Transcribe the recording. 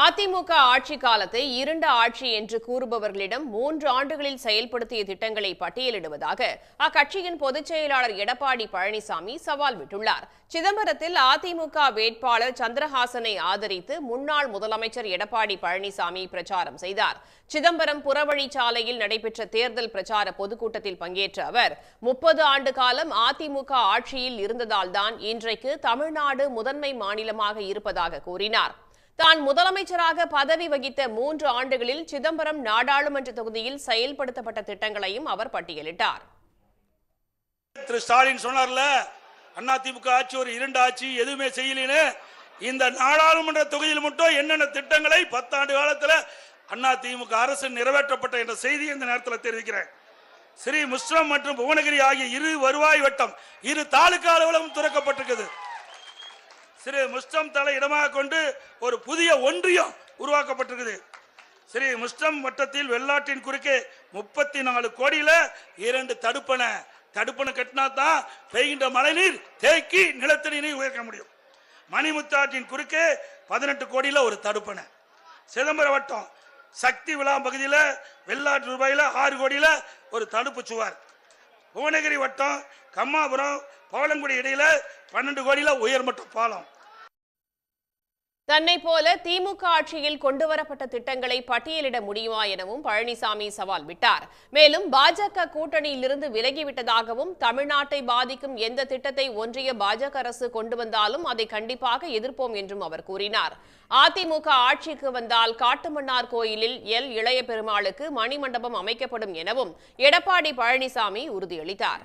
அதிமுக ஆட்சி காலத்தை இருண்ட ஆட்சி என்று கூறுபவர்களிடம் மூன்று ஆண்டுகளில் செயல்படுத்திய திட்டங்களை பட்டியலிடுவதாக அக்கட்சியின் பொதுச் செயலாளர் எடப்பாடி பழனிசாமி சவால் விட்டுள்ளார். சிதம்பரத்தில் அதிமுக வேட்பாளர் சந்திரஹாசனை ஆதரித்து முன்னாள் முதலமைச்சர் எடப்பாடி பழனிசாமி பிரச்சாரம் செய்தார். சிதம்பரம் புறவழிச்சாலையில் நடைபெற்ற தேர்தல் பிரச்சார பொதுக்கூட்டத்தில் பங்கேற்ற அவர் முப்பது ஆண்டு காலம் அதிமுக ஆட்சியில் இருந்ததால்தான் இன்றைக்கு தமிழ்நாடு முதன்மை மாநிலமாக இருப்பதாக கூறினார். தான் முதலமைச்சராக பதவி வகித்த மூன்று ஆண்டுகளில் சிதம்பரம் நாடாளுமன்ற தொகுதியில் செயல்படுத்தப்பட்ட திட்டங்களையும் அவர் பட்டியலிட்டார். திரு ஸ்டாலின் சொன்னார்ல அண்ணா திமுக ஆட்சி ஒரு இரண்டு ஆட்சி எதுவுமே செய்யலன்னு இந்த நாடாளுமன்ற தொகுதியில் மட்டும் என்னென்ன திட்டங்களை பத்தாண்டு காலத்தில் அண்ணா திமுக அரசு நிறைவேற்றப்பட்ட என்ற செய்தி இந்த நேரத்தில் தெரிவிக்கிறேன். ஸ்ரீ முஸ்லம் மற்றும் புவனகிரி ஆகிய இரு வருவாய் வட்டம் இரு தாலுகா அலுவலகம் திறக்கப்பட்டிருக்குது. ஸ்ரீ முஸ்டம் தலை இடமாக கொண்டு ஒரு புதிய ஒன்றியம் உருவாக்கப்பட்டிருக்குது. ஸ்ரீ முஸ்டம் வட்டத்தில் வெள்ளாற்றின் குறுக்கே முப்பத்தி நாலு கோடியில இரண்டு தடுப்பணை. தடுப்பணை கட்டினா தான் பெய்கின்ற மழைநீர் தேக்கி நிலத்தடி நீர் உயர்க்க முடியும். மணிமுத்தாற்றின் குறுக்கே பதினெட்டு கோடியில ஒரு தடுப்பணை. சிதம்பர வட்டம் சக்தி விழா பகுதியில் வெள்ளாற்று ரூபாயில் ஆறு கோடியில் ஒரு தடுப்பு சுவர். புவனகிரி வட்டம் கம்மாபுரம் பவளங்குடி இடையில பன்னெண்டு கோடியில உயர்மட்ட பாலம். தன்னை போல திமுக ஆட்சியில் கொண்டுவரப்பட்ட திட்டங்களை பட்டியலிட முடியுமா எனவும் பழனிசாமி சவால் விட்டார். மேலும் பாஜக கூட்டணியிலிருந்து விலகிவிட்டதாகவும் தமிழ்நாட்டை பாதிக்கும் எந்த திட்டத்தை ஒன்றிய பாஜக அரசு கொண்டு வந்தாலும் அதை கண்டிப்பாக எதிர்ப்போம் என்றும் அவர் கூறினார். அதிமுக ஆட்சிக்கு வந்தால் காட்டுமன்னார் கோயிலில் எல் இளைய பெருமாளுக்கு மணிமண்டபம் அமைக்கப்படும் எனவும் எடப்பாடி பழனிசாமி உறுதியளித்தார்.